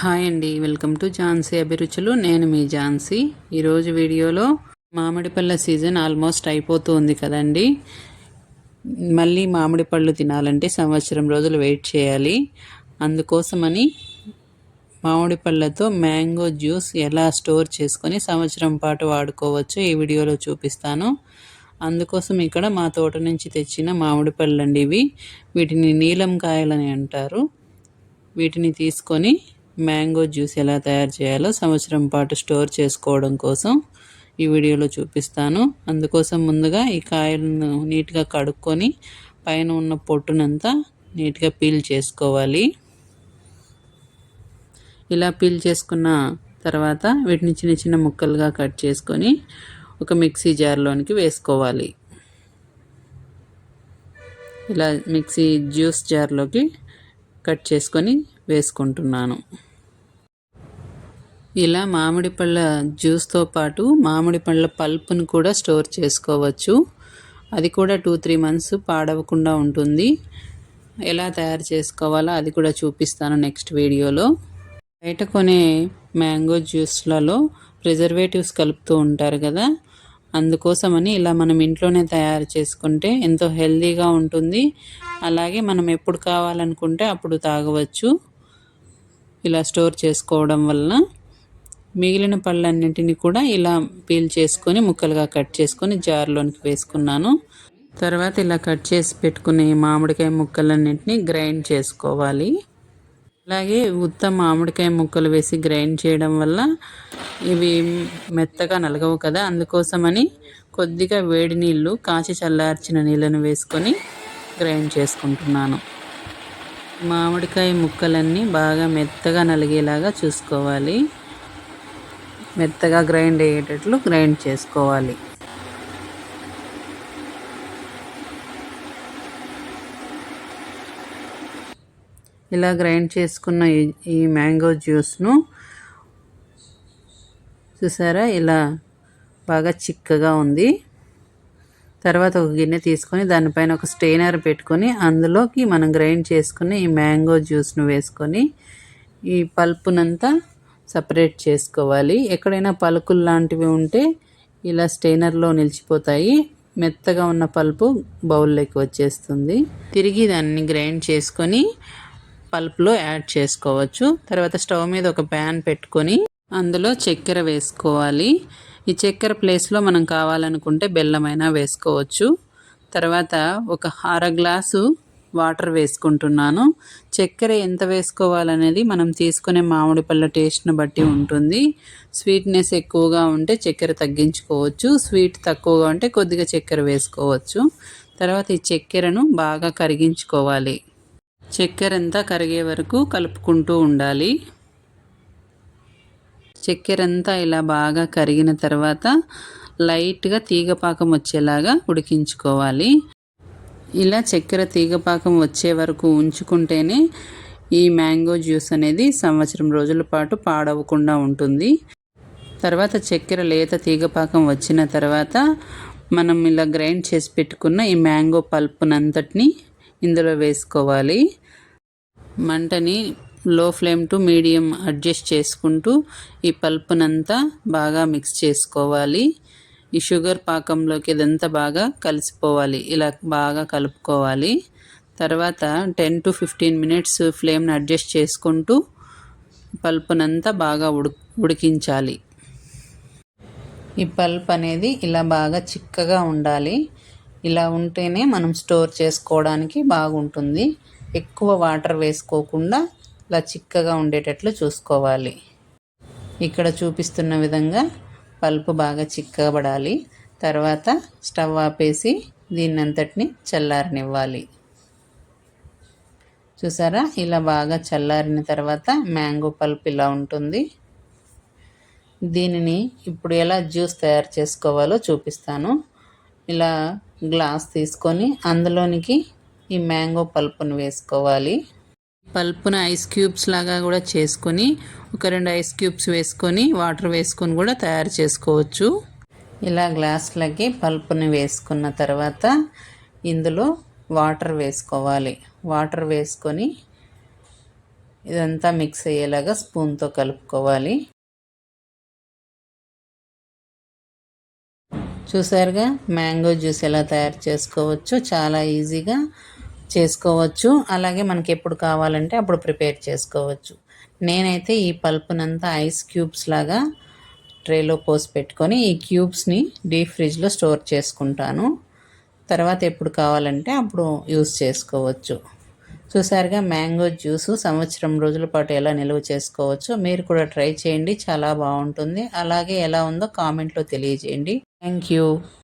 Hi అండి welcome to Jhansi అభిరుచులు. నేను మీ ఝాన్సీ. ఈరోజు వీడియోలో మామిడి పళ్ళ సీజన్ ఆల్మోస్ట్ అయిపోతుంది కదండి. మళ్ళీ మామిడి పళ్ళు తినాలంటే సంవత్సరం రోజులు వెయిట్ చేయాలి. అందుకోసమని మామిడి పళ్ళతో మ్యాంగో జ్యూస్ ఎలా స్టోర్ చేసుకొని సంవత్సరం పాటు వాడుకోవచ్చు ఈ వీడియోలో చూపిస్తాను. అందుకోసం ఇక్కడ మా తోట నుంచి తెచ్చిన మామిడి పళ్ళు అండి ఇవి. వీటిని నీలం కాయలని అంటారు. వీటిని తీసుకొని మ్యాంగో జ్యూస్ ఎలా తయారు చేయాలో సంవత్సరం పాటు స్టోర్ చేసుకోవడం కోసం ఈ వీడియోలో చూపిస్తాను. అందుకోసం ముందుగా ఈ కాయలను నీట్గా కడుక్కొని పైన ఉన్న పొట్టునంతా నీట్గా పీల్ చేసుకోవాలి. ఇలా పీల్ చేసుకున్న తర్వాత వీటిని చిన్న చిన్న ముక్కలుగా కట్ చేసుకొని ఒక మిక్సీ జార్లోనికి వేసుకోవాలి. ఇలా మిక్సీ జ్యూస్ జార్లోకి కట్ చేసుకొని వేసుకుంటున్నాను. ఇలా మామిడి పళ్ళ జ్యూస్తో పాటు మామిడి పళ్ళ పల్పును కూడా స్టోర్ చేసుకోవచ్చు. అది కూడా టూ త్రీ మంత్స్ పాడవకుండా ఉంటుంది. ఎలా తయారు చేసుకోవాలో అది కూడా చూపిస్తాను నెక్స్ట్ వీడియోలో. బయట కొనే మ్యాంగో జ్యూస్లలో ప్రిజర్వేటివ్స్ కలుపుతూ ఉంటారు కదా. అందుకోసమని ఇలా మనం ఇంట్లోనే తయారు చేసుకుంటే ఎంతో హెల్తీగా ఉంటుంది. అలాగే మనం ఎప్పుడు కావాలనుకుంటే అప్పుడు తాగవచ్చు. ఇలా స్టోర్ చేసుకోవడం వలన మిగిలిన పళ్ళన్నింటినీ కూడా ఇలా పీల్ చేసుకొని ముక్కలుగా కట్ చేసుకొని జార్లోనికి వేసుకున్నాను. తర్వాత ఇలా కట్ చేసి పెట్టుకునే మామిడికాయ ముక్కలన్నింటినీ గ్రైండ్ చేసుకోవాలి. అలాగే ఉత్త మామిడికాయ ముక్కలు వేసి గ్రైండ్ చేయడం వల్ల ఇవి మెత్తగా నలగవు కదా. అందుకోసమని కొద్దిగా వేడి నీళ్ళు కాచి చల్లార్చిన నీళ్ళను వేసుకొని గ్రైండ్ చేసుకుంటున్నాను. మామిడికాయ ముక్కలన్నీ బాగా మెత్తగా నలిగేలాగా చూసుకోవాలి. మెత్తగా గ్రైండ్ అయ్యేటట్లు గ్రైండ్ చేసుకోవాలి. ఇలా గ్రైండ్ చేసుకున్న ఈ మ్యాంగో జ్యూస్ను చూసారా? ఇలా బాగా చిక్కగా ఉంది. తర్వాత ఒక గిన్నె తీసుకొని దానిపైన ఒక స్టెయినర్ పెట్టుకొని అందులోకి మనం గ్రైండ్ చేసుకుని ఈ మ్యాంగో జ్యూస్ను వేసుకొని ఈ పల్పునంతా సపరేట్ చేసుకోవాలి. ఎక్కడైనా పలుకులు లాంటివి ఉంటే ఇలా స్టెయినర్లో నిలిచిపోతాయి. మెత్తగా ఉన్న పల్పు బౌల్లోకి వచ్చేస్తుంది. తిరిగి దాన్ని గ్రైండ్ చేసుకొని పల్ప్లో యాడ్ చేసుకోవచ్చు. తర్వాత స్టవ్ మీద ఒక ప్యాన్ పెట్టుకొని అందులో చక్కెర వేసుకోవాలి. ఈ చక్కెర ప్లేస్లో మనం కావాలనుకుంటే బెల్లమైనా వేసుకోవచ్చు. తర్వాత ఒక అర గ్లాసు వాటర్ వేసుకుంటున్నాను. చక్కెర ఎంత వేసుకోవాలనేది మనం తీసుకునే మామిడి పళ్ళ టేస్ట్ని బట్టి ఉంటుంది. స్వీట్నెస్ ఎక్కువగా ఉంటే చక్కెర తగ్గించుకోవచ్చు. స్వీట్ తక్కువగా ఉంటే కొద్దిగా చక్కెర వేసుకోవచ్చు. తర్వాత ఈ చక్కెరను బాగా కరిగించుకోవాలి. చక్కెర అంతా కరిగే వరకు కలుపుకుంటూ ఉండాలి. చక్కెర అంతా ఇలా బాగా కరిగిన తర్వాత లైట్గా తీగపాకం వచ్చేలాగా ఉడికించుకోవాలి. ఇలా చక్కెర తీగపాకం వచ్చే వరకు ఉంచుకుంటేనే ఈ మ్యాంగో జ్యూస్ అనేది సంవత్సరం రోజుల పాటు పాడవకుండా ఉంటుంది. తర్వాత చక్కెర లేత తీగపాకం వచ్చిన తర్వాత మనం ఇలా గ్రైండ్ చేసి పెట్టుకున్న ఈ మ్యాంగో పల్పునంతటిని ఇందులో వేసుకోవాలి. మంటని లో ఫ్లేమ్ టు మీడియం అడ్జస్ట్ చేసుకుంటూ ఈ పల్పునంతా బాగా మిక్స్ చేసుకోవాలి. ఈ షుగర్ పాకంలోకి ఇదంతా బాగా కలిసిపోవాలి. ఇలా బాగా కలుపుకోవాలి. తర్వాత టెన్ టు ఫిఫ్టీన్ మినిట్స్ ఫ్లేమ్ని అడ్జస్ట్ చేసుకుంటూ పల్పునంతా బాగా ఉడి ఉడికించాలి. ఈ పల్ప్ అనేది ఇలా బాగా చిక్కగా ఉండాలి. ఇలా ఉంటేనే మనం స్టోర్ చేసుకోవడానికి బాగుంటుంది. ఎక్కువ వాటర్ వేసుకోకుండా ఇలా చిక్కగా ఉండేటట్లు చూసుకోవాలి. ఇక్కడ చూపిస్తున్న విధంగా పల్పు బాగా చిక్కబడాలి. తర్వాత స్టవ్ ఆపేసి దీన్ని అంతటిని చల్లారనివ్వాలి. చూసారా? ఇలా బాగా చల్లారిన తర్వాత మ్యాంగో పల్ప్ ఇలా ఉంటుంది. దీనిని ఇప్పుడు ఎలా జ్యూస్ తయారు చేసుకోవాలో చూపిస్తాను. ఇలా గ్లాస్ తీసుకొని అందులోనికి ఈ మ్యాంగో పల్పును వేసుకోవాలి. పల్పున ఐస్ క్యూబ్స్ లాగా కూడా చేసుకొని ఒక రెండు ఐస్ క్యూబ్స్ వేసుకొని వాటర్ వేసుకొని కూడా తయారు చేసుకోవచ్చు. ఇలా గ్లాసులకి పల్పుని వేసుకున్న తర్వాత ఇందులో వాటర్ వేసుకోవాలి. వాటర్ వేసుకొని ఇదంతా మిక్స్ అయ్యేలాగా స్పూన్తో కలుపుకోవాలి. చూసారుగా? మ్యాంగో జ్యూస్ ఎలా తయారు చేసుకోవచ్చు చాలా ఈజీగా చేసుకోవచ్చు. అలాగే మనకి ఎప్పుడు కావాలంటే అప్పుడు ప్రిపేర్ చేసుకోవచ్చు. నేనైతే ఈ పల్పునంతా ఐస్ క్యూబ్స్ లాగా ట్రేలో పోసి పెట్టుకొని ఈ క్యూబ్స్ని డీప్ ఫ్రిడ్జ్లో స్టోర్ చేసుకుంటాను. తర్వాత ఎప్పుడు కావాలంటే అప్పుడు యూస్ చేసుకోవచ్చు. చూసారుగా మ్యాంగో జ్యూసు సంవత్సరం రోజుల పాటు ఎలా నిల్వ చేసుకోవచ్చో మీరు కూడా ట్రై చేయండి. చాలా బాగుంటుంది. అలాగే ఎలా ఉందో కామెంట్లో తెలియజేయండి. Thank you.